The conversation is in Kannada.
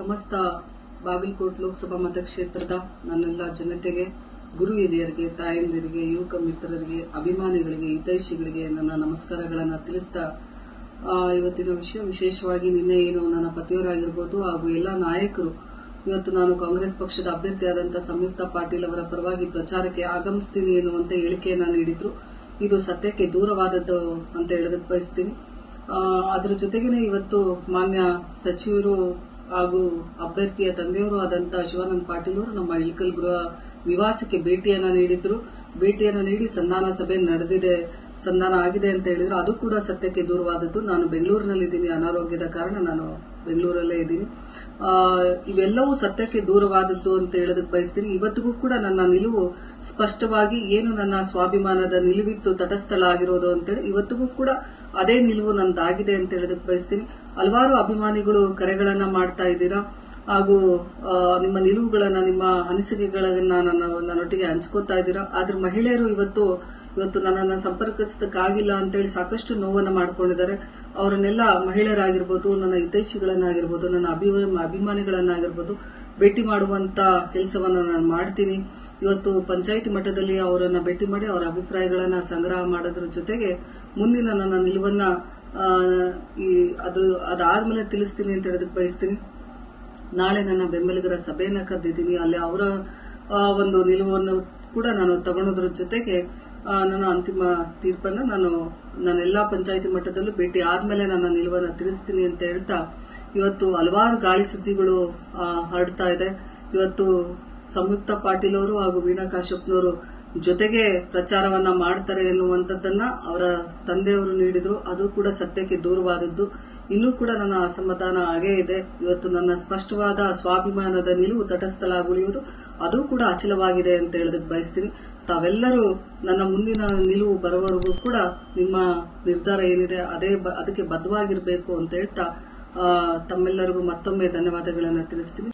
ಸಮಸ್ತ ಬಾಗಲಕೋಟ್ ಲೋಕಸಭಾ ಮತಕ್ಷೇತ್ರದ ನನ್ನೆಲ್ಲ ಜನತೆಗೆ, ಗುರು ಹಿರಿಯರಿಗೆ, ತಾಯಂದಿರಿಗೆ, ಯುವಕ ಮಿತ್ರರಿಗೆ, ಅಭಿಮಾನಿಗಳಿಗೆ, ಹಿತೈಷಿಗಳಿಗೆ ನನ್ನ ನಮಸ್ಕಾರಗಳನ್ನು ತಿಳಿಸ್ತಾ ಇವತ್ತಿನ ವಿಷಯ ವಿಶೇಷವಾಗಿ ನಿನ್ನೆ ಏನು ನನ್ನ ಪತಿಯವರಾಗಿರ್ಬೋದು ಹಾಗೂ ಎಲ್ಲ ನಾಯಕರು, ಇವತ್ತು ನಾನು ಕಾಂಗ್ರೆಸ್ ಪಕ್ಷದ ಅಭ್ಯರ್ಥಿಯಾದಂಥ ಸಂಯುಕ್ತ ಪಾಟೀಲ್ ಅವರ ಪರವಾಗಿ ಪ್ರಚಾರಕ್ಕೆ ಆಗಮಿಸ್ತೀನಿ ಎನ್ನುವಂತೆ ಹೇಳಿಕೆಯನ್ನು ನೀಡಿದ್ರು. ಇದು ಸತ್ಯಕ್ಕೆ ದೂರವಾದದ್ದು ಅಂತ ಹೇಳೋದಕ್ಕೆ ಬಯಸ್ತೀನಿ. ಅದ್ರ ಜೊತೆಗೇನೆ ಇವತ್ತು ಮಾನ್ಯ ಸಚಿವರು ಹಾಗೂ ಅಭ್ಯರ್ಥಿಯ ತಂದೆಯವರು ಆದಂತಹ ಶಿವಾನಂದ ಪಾಟೀಲ್ ಅವರು ನಮ್ಮ ಇಳಕಲ್ ಗೃಹ ನಿವಾಸಕ್ಕೆ ಭೇಟಿಯನ್ನ ನೀಡಿದ್ರು. ಭೇಟಿಯನ್ನು ನೀಡಿ ಸಂಧಾನ ಸಭೆ ನಡೆದಿದೆ, ಸಂಧಾನ ಆಗಿದೆ ಅಂತ ಹೇಳಿದ್ರು. ಅದು ಕೂಡ ಸತ್ಯಕ್ಕೆ ದೂರವಾದದ್ದು. ನಾನು ಬೆಂಗಳೂರಿನಲ್ಲಿದ್ದೀನಿ ಅನಾರೋಗ್ಯದ ಕಾರಣ ನಾನು ಬೆಂಗಳೂರಲ್ಲೇ ಇದ್ದೀನಿ. ಇವೆಲ್ಲವೂ ಸತ್ಯಕ್ಕೆ ದೂರವಾದದ್ದು ಅಂತ ಹೇಳೋದಕ್ಕೆ ಬಯಸ್ತೀನಿ. ಇವತ್ತಿಗೂ ಕೂಡ ನನ್ನ ನಿಲುವು ಸ್ಪಷ್ಟವಾಗಿ ಏನು ನನ್ನ ಸ್ವಾಭಿಮಾನದ ನಿಲುವಿತ್ತು, ತಟಸ್ಥಳ ಆಗಿರೋದು ಅಂತೇಳಿ ಇವತ್ತಿಗೂ ಕೂಡ ಅದೇ ನಿಲುವು ನಂದಾಗಿದೆ ಅಂತ ಹೇಳೋದಕ್ಕೆ ಬಯಸ್ತೀನಿ. ಹಲವಾರು ಅಭಿಮಾನಿಗಳು ಕರೆಗಳನ್ನ ಮಾಡ್ತಾ ಇದ್ದೀರಾ? ಹಾಗೂ ನಿಮ್ಮ ನಿಲುವುಗಳನ್ನ, ನಿಮ್ಮ ಅನಿಸಿಕೆಗಳನ್ನ ನನ್ನ, ನನ್ನೊಟ್ಟಿಗೆ ಹಂಚ್ಕೋತಾ ಇದ್ದೀರಾ? ಆದ್ರೆ ಮಹಿಳೆಯರು ಇವತ್ತು ಇವತ್ತು ನನ್ನನ್ನು ಸಂಪರ್ಕಿಸೋದಕ್ಕಾಗಿಲ್ಲ ಅಂತೇಳಿ ಸಾಕಷ್ಟು ನೋವನ್ನು ಮಾಡ್ಕೊಂಡಿದ್ದಾರೆ. ಅವರನ್ನೆಲ್ಲ ಮಹಿಳೆಯರಾಗಿರ್ಬೋದು, ನನ್ನ ಹಿತೈಷಿಗಳನ್ನಾಗಿರ್ಬೋದು, ನನ್ನ ಅಭಿಮ ಅಭಿಮಾನಿಗಳನ್ನಾಗಿರ್ಬೋದು ಭೇಟಿ ಮಾಡುವಂತ ಕೆಲಸವನ್ನು ನಾನು ಮಾಡ್ತೀನಿ. ಇವತ್ತು ಪಂಚಾಯಿತಿ ಮಟ್ಟದಲ್ಲಿ ಅವರನ್ನ ಭೇಟಿ ಮಾಡಿ ಅವರ ಅಭಿಪ್ರಾಯಗಳನ್ನ ಸಂಗ್ರಹ ಮಾಡೋದ್ರ ಜೊತೆಗೆ ಮುಂದಿನ ನನ್ನ ನಿಲುವನ್ನ ಈ ಅದ್ರ ಅದಾದ್ಮೇಲೆ ತಿಳಿಸ್ತೀನಿ ಅಂತ ಹೇಳೋದಕ್ಕೆ ಬಯಸ್ತೀನಿ. ನಾಳೆ ನನ್ನ ಬೆಂಬಲಿಗರ ಸಭೆಯನ್ನ ಕರೆದಿದ್ದೀನಿ. ಅಲ್ಲಿ ಅವರ ಒಂದು ನಿಲುವನ್ನು ಕೂಡ ನಾನು ತಗೊಳೋದ್ರ ಜೊತೆಗೆ ನನ್ನ ಅಂತಿಮ ತೀರ್ಪನ್ನು ನಾನು ನಾನೆಲ್ಲ ಪಂಚಾಯತಿ ಮಟ್ಟದಲ್ಲೂ ಭೇಟಿ ಆದ್ಮೇಲೆ ನನ್ನ ನಿಲುವನ್ನು ತಿಳಿಸ್ತೀನಿ ಅಂತ ಹೇಳ್ತಾ ಇವತ್ತು ಹಲವಾರು ಗಾಳಿ ಸುದ್ದಿಗಳು ಹರಡ್ತಾ ಇದೆ. ಇವತ್ತು ಸಂಯುಕ್ತ ಪಾಟೀಲ್ ಅವರು ಹಾಗೂ ವೀಣಾ ಕಾಶ್ಯಪ್ನವರು ಜೊತೆಗೆ ಪ್ರಚಾರವನ್ನ ಮಾಡ್ತಾರೆ ಎನ್ನುವಂಥದ್ದನ್ನ ಅವರ ತಂದೆಯವರು ನೀಡಿದ್ರು. ಅದು ಕೂಡ ಸತ್ಯಕ್ಕೆ ದೂರವಾದದ್ದು. ಇನ್ನೂ ಕೂಡ ನನ್ನ ಅಸಮಾಧಾನ ಹಾಗೇ ಇದೆ. ಇವತ್ತು ನನ್ನ ಸ್ಪಷ್ಟವಾದ ಸ್ವಾಭಿಮಾನದ ನಿಲುವು ತಟಸ್ಥಲಾಗುಳಿಯುವುದು ಅದು ಕೂಡ ಅಚಲವಾಗಿದೆ ಅಂತ ಹೇಳೋದಕ್ಕೆ ಬಯಸ್ತೀನಿ. ತಾವೆಲ್ಲರೂ ನನ್ನ ಮುಂದಿನ ನಿಲುವು ಬರುವವರೆಗೂ ಕೂಡ ನಿಮ್ಮ ನಿರ್ಧಾರ ಏನಿದೆ ಅದೇ ಅದಕ್ಕೆ ಬದ್ಧವಾಗಿರಬೇಕು ಅಂತ ಹೇಳ್ತಾ ತಮ್ಮೆಲ್ಲರಿಗೂ ಮತ್ತೊಮ್ಮೆ ಧನ್ಯವಾದಗಳನ್ನು ತಿಳಿಸ್ತೀನಿ.